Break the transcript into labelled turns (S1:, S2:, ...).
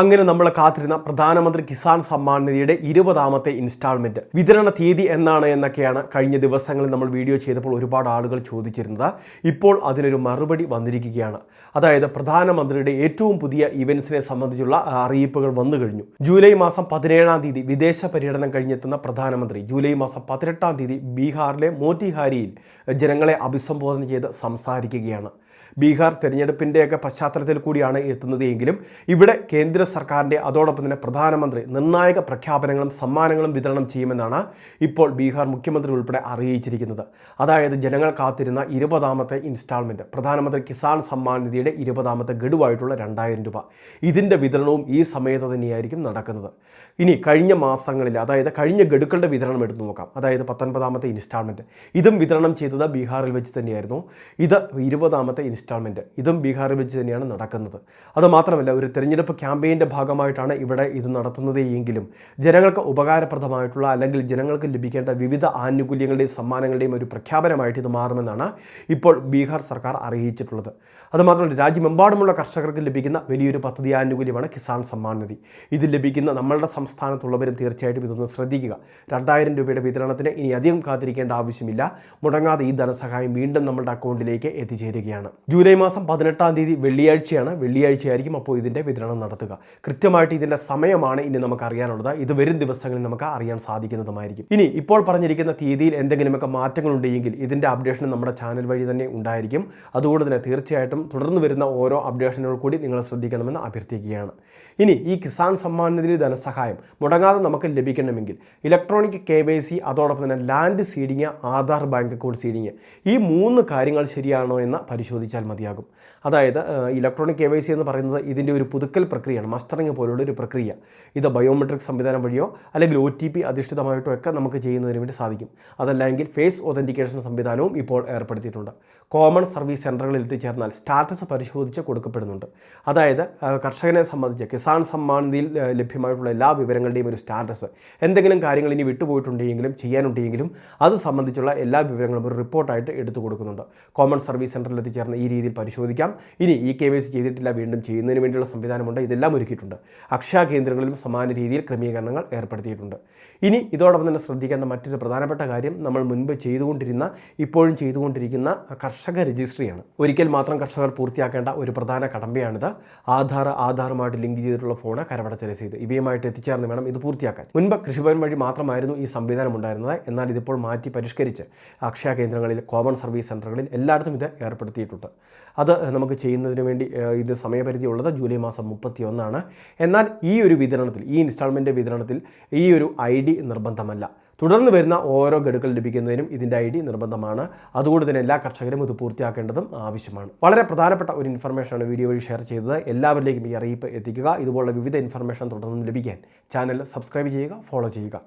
S1: അങ്ങനെ നമ്മൾ കാത്തിരുന്ന പ്രധാനമന്ത്രി കിസാൻ സമ്മാൻ നിധിയുടെ ഇരുപതാമത്തെ ഇൻസ്റ്റാൾമെന്റ് വിതരണ തീയതി എന്നാണ് എന്നൊക്കെയാണ് കഴിഞ്ഞ ദിവസങ്ങളിൽ നമ്മൾ വീഡിയോ ചെയ്തപ്പോൾ ഒരുപാട് ആളുകൾ ചോദിച്ചിരുന്നത്. ഇപ്പോൾ അതിനൊരു മറുപടി വന്നിരിക്കുകയാണ്. അതായത് പ്രധാനമന്ത്രിയുടെ ഏറ്റവും പുതിയ ഇവന്റ്സിനെ സംബന്ധിച്ചുള്ള അറിയിപ്പുകൾ വന്നു കഴിഞ്ഞു. ജൂലൈ മാസം പതിനേഴാം തീയതി വിദേശ പര്യടനം കഴിഞ്ഞെത്തുന്ന പ്രധാനമന്ത്രി ജൂലൈ മാസം പതിനെട്ടാം തീയതി ബീഹാറിലെ മോത്തിഹാരിയിൽ ജനങ്ങളെ അഭിസംബോധന ചെയ്ത് സംസാരിക്കുകയാണ്. ബീഹാർ തെരഞ്ഞെടുപ്പിന്റെയൊക്കെ പശ്ചാത്തലത്തിൽ കൂടിയാണ് എത്തുന്നത് എങ്കിലും ഇവിടെ കേന്ദ്ര സർക്കാരിന്റെ അതോടൊപ്പം തന്നെ പ്രധാനമന്ത്രി നിർണായക പ്രഖ്യാപനങ്ങളും സമ്മാനങ്ങളും വിതരണം ചെയ്യുമെന്നാണ് ഇപ്പോൾ ബീഹാർ മുഖ്യമന്ത്രി ഉൾപ്പെടെ അറിയിച്ചിരിക്കുന്നത്. അതായത് ജനങ്ങൾ കാത്തിരുന്ന ഇരുപതാമത്തെ ഇൻസ്റ്റാൾമെന്റ് പ്രധാനമന്ത്രി കിസാൻ സമ്മാൻ നിധിയുടെ ഇരുപതാമത്തെ ഗഡുവായിട്ടുള്ള രണ്ടായിരം രൂപ. ഇതിന്റെ വിതരണവും ഈ സമയത്ത് തന്നെയായിരിക്കും നടക്കുന്നത്. ഇനി കഴിഞ്ഞ മാസങ്ങളിൽ അതായത് കഴിഞ്ഞ ഗഡുക്കളുടെ വിതരണം എടുത്തു നോക്കാം. അതായത് പത്തൊൻപതാമത്തെ ഇൻസ്റ്റാൾമെന്റ് ഇതും വിതരണം ചെയ്തത് ബീഹാറിൽ വെച്ച് തന്നെയായിരുന്നു. ഇത് ഇരുപതാമത്തെ ഇൻസ്റ്റാൾമെന്റ് ഇതും ബീഹാറിൽ വെച്ച് തന്നെയാണ് നടക്കുന്നത്. അതുമാത്രമല്ല ഒരു തെരഞ്ഞെടുപ്പ് ക്യാമ്പയിന്റെ ഭാഗമായിട്ടാണ് ഇവിടെ ഇത് നടത്തുന്നത് എങ്കിലും ജനങ്ങൾക്ക് ഉപകാരപ്രദമായിട്ടുള്ള അല്ലെങ്കിൽ ജനങ്ങൾക്ക് ലഭിക്കേണ്ട വിവിധ ആനുകൂല്യങ്ങളുടെയും സമ്മാനങ്ങളുടെയും ഒരു പ്രഖ്യാപനമായിട്ട് ഇത് മാറുമെന്നാണ് ഇപ്പോൾ ബീഹാർ സർക്കാർ അറിയിച്ചിട്ടുള്ളത്. അതുമാത്രമല്ല രാജ്യമെമ്പാടുമുള്ള കർഷകർക്ക് ലഭിക്കുന്ന വലിയൊരു പദ്ധതി ആനുകൂല്യമാണ് കിസാൻ സമ്മാൻ നിധി. ഇത് ലഭിക്കുന്ന നമ്മളുടെ സംസ്ഥാനത്തുള്ളവരും തീർച്ചയായിട്ടും ഇതൊന്ന് ശ്രദ്ധിക്കുക. രണ്ടായിരം രൂപയുടെ വിതരണത്തിന് ഇനി അധികം കാത്തിരിക്കേണ്ട ആവശ്യമില്ല. മുടങ്ങാതെ ഈ ധനസഹായം വീണ്ടും നമ്മുടെ അക്കൗണ്ടിലേക്ക് എത്തിച്ചേരുകയാണ്. ജൂലൈ മാസം പതിനെട്ടാം തീയതി വെള്ളിയാഴ്ചയാണ്. വെള്ളിയാഴ്ചയായിരിക്കും അപ്പോൾ ഇതിന്റെ വിതരണം നടത്തുക. കൃത്യമായിട്ട് ഇതിന്റെ സമയമാണ് ഇനി നമുക്ക് അറിയാനുള്ളത്. ഇത് വരും ദിവസങ്ങളിൽ നമുക്ക് അറിയാൻ സാധിക്കുന്നതുമായിരിക്കും. ഇനി ഇപ്പോൾ പറഞ്ഞിരിക്കുന്ന തീയതിയിൽ എന്തെങ്കിലുമൊക്കെ മാറ്റങ്ങൾ ഉണ്ടെങ്കിൽ ഇതിന്റെ അപ്ഡേഷൻ നമ്മുടെ ചാനൽ വഴി തന്നെ ഉണ്ടായിരിക്കും. അതുകൊണ്ട് തന്നെ തീർച്ചയായിട്ടും തുടർന്ന് വരുന്ന ഓരോ അപ്ഡേഷനുകൾ കൂടി നിങ്ങൾ ശ്രദ്ധിക്കണമെന്ന് അഭ്യർത്ഥിക്കുകയാണ്. ഇനി ഈ കിസാൻ സമ്മാൻ നിധി ധനസഹായം മുടങ്ങാതെ നമുക്ക് ലഭിക്കണമെങ്കിൽ ഇലക്ട്രോണിക് കെ വൈ സി അതോടൊപ്പം തന്നെ land seeding Aadhaar bank account seeding ഈ മൂന്ന് കാര്യങ്ങൾ ശരിയാണോ എന്ന് പരിശോധിച്ചാൽ മതിയാകും. അതായത് ഇലക്ട്രോണിക് കെ വൈ സി എന്ന് പറയുന്നത് ഇതിന്റെ ഒരു പുതുക്കൽ പ്രക്രിയയാണ് മസ്റ്ററിങ് പോലുള്ള ഒരു പ്രക്രിയ. ഇത് ബയോമെട്രിക് സംവിധാനം വഴിയോ അല്ലെങ്കിൽ ഒ ടി പി അധിഷ്ഠിതമായിട്ടോ ഒക്കെ നമുക്ക് ചെയ്യുന്നതിന് വേണ്ടി സാധിക്കും. അതല്ലെങ്കിൽ ഫേസ് ഒതന്റിക്കേഷൻ സംവിധാനവും ഇപ്പോൾ ഏർപ്പെടുത്തിയിട്ടുണ്ട്. കോമൺ സർവീസ് സെന്ററുകളിൽ എത്തിച്ചേർന്നാൽ സ്റ്റാറ്റസ് പരിശോധിച്ച് കൊടുക്കപ്പെടുന്നുണ്ട്. അതായത് കർഷകനെ സംബന്ധിച്ച് കിസാൻ സമ്മാൻ നിധിയിൽ ലഭ്യമായിട്ടുള്ള എല്ലാ വിവരങ്ങളുടെയും ഒരു സ്റ്റാറ്റസ് എന്തെങ്കിലും കാര്യങ്ങൾ ഇനി വിട്ടുപോയിട്ടുണ്ടെങ്കിലും ചെയ്യാനുണ്ടെങ്കിലും അത് സംബന്ധിച്ചുള്ള എല്ലാ വിവരങ്ങളും ഒരു റിപ്പോർട്ടായിട്ട് എടുത്തു കൊടുക്കുന്നുണ്ട്. കോമൺ സർവീസ് സെന്ററിൽ എത്തിച്ചേർന്ന് ഈ രീതിയിൽ പരിശോധിക്കാം. ഇനി ഇ കെ വൈ സി ചെയ്തിട്ടില്ല വീണ്ടും ചെയ്യുന്നതിന് വേണ്ടിയുള്ള സംവിധാനമുണ്ട്. ഇതെല്ലാം ഒരുക്കിയിട്ടുണ്ട്. അക്ഷയ കേന്ദ്രങ്ങളിലും സമാന രീതിയിൽ ക്രമീകരണങ്ങൾ ഏർപ്പെടുത്തിയിട്ടുണ്ട്. ഇനി ഇതോടൊപ്പം തന്നെ ശ്രദ്ധിക്കേണ്ട മറ്റൊരു പ്രധാനപ്പെട്ട കാര്യം നമ്മൾ മുൻപ് ചെയ്തുകൊണ്ടിരുന്ന ഇപ്പോഴും ചെയ്തുകൊണ്ടിരിക്കുന്ന കർഷക രജിസ്ട്രിയാണ്. ഒരിക്കൽ മാത്രം കർഷകർ പൂർത്തിയാക്കേണ്ട ഒരു പ്രധാന കടമ്പയാണിത്. ആധാർ ആധാറുമായിട്ട് ലിങ്ക് ചെയ്തിട്ടുള്ള ഫോണ് കരമടച്ച രസീത് ഇവയുമായിട്ട് എത്തിച്ചേർന്ന് വേണം ഇത് പൂർത്തിയാക്കാൻ. മുൻപ് കൃഷിഭവൻ വഴി മാത്രമായിരുന്നു ഈ സംവിധാനം ഉണ്ടായിരുന്നത് എന്നാൽ ഇതിപ്പോൾ മാറ്റി പരിഷ്കരിച്ച് അക്ഷയ കേന്ദ്രങ്ങളിൽ കോമൺ സർവീസ് സെന്ററുകളിൽ എല്ലായിടത്തും ഇത് ഏർപ്പെടുത്തിയിട്ടുണ്ട്. അത് നമുക്ക് ചെയ്യുന്നതിന് വേണ്ടി ഇത് സമയപരിധി ഉള്ളത് ജൂലൈ മാസം മുപ്പത്തി ഒന്നാണ് എന്നാൽ ഈ ഒരു വിതരണത്തിൽ ഈ ഇൻസ്റ്റാൾമെന്റ് വിതരണത്തിൽ ഈ ഒരു ഐ ഡി നിർബന്ധമല്ല. തുടർന്ന് വരുന്ന ഓരോ ഗഡുക്കൾ ലഭിക്കുന്നതിനും ഇതിന്റെ ഐ ഡി നിർബന്ധമാണ്. അതുകൊണ്ട് തന്നെ എല്ലാ കർഷകരും ഇത് പൂർത്തിയാക്കേണ്ടതും ആവശ്യമാണ്. വളരെ പ്രധാനപ്പെട്ട ഒരു ഇൻഫർമേഷനാണ് വീഡിയോ വഴി ഷെയർ ചെയ്തത്. എല്ലാവരിലേക്കും ഈ അറിയിപ്പ് എത്തിക്കുക. ഇതുപോലുള്ള വിവിധ ഇൻഫർമേഷൻ തുടർന്നും ലഭിക്കാൻ ചാനൽ സബ്സ്ക്രൈബ് ചെയ്യുക ഫോളോ ചെയ്യുക.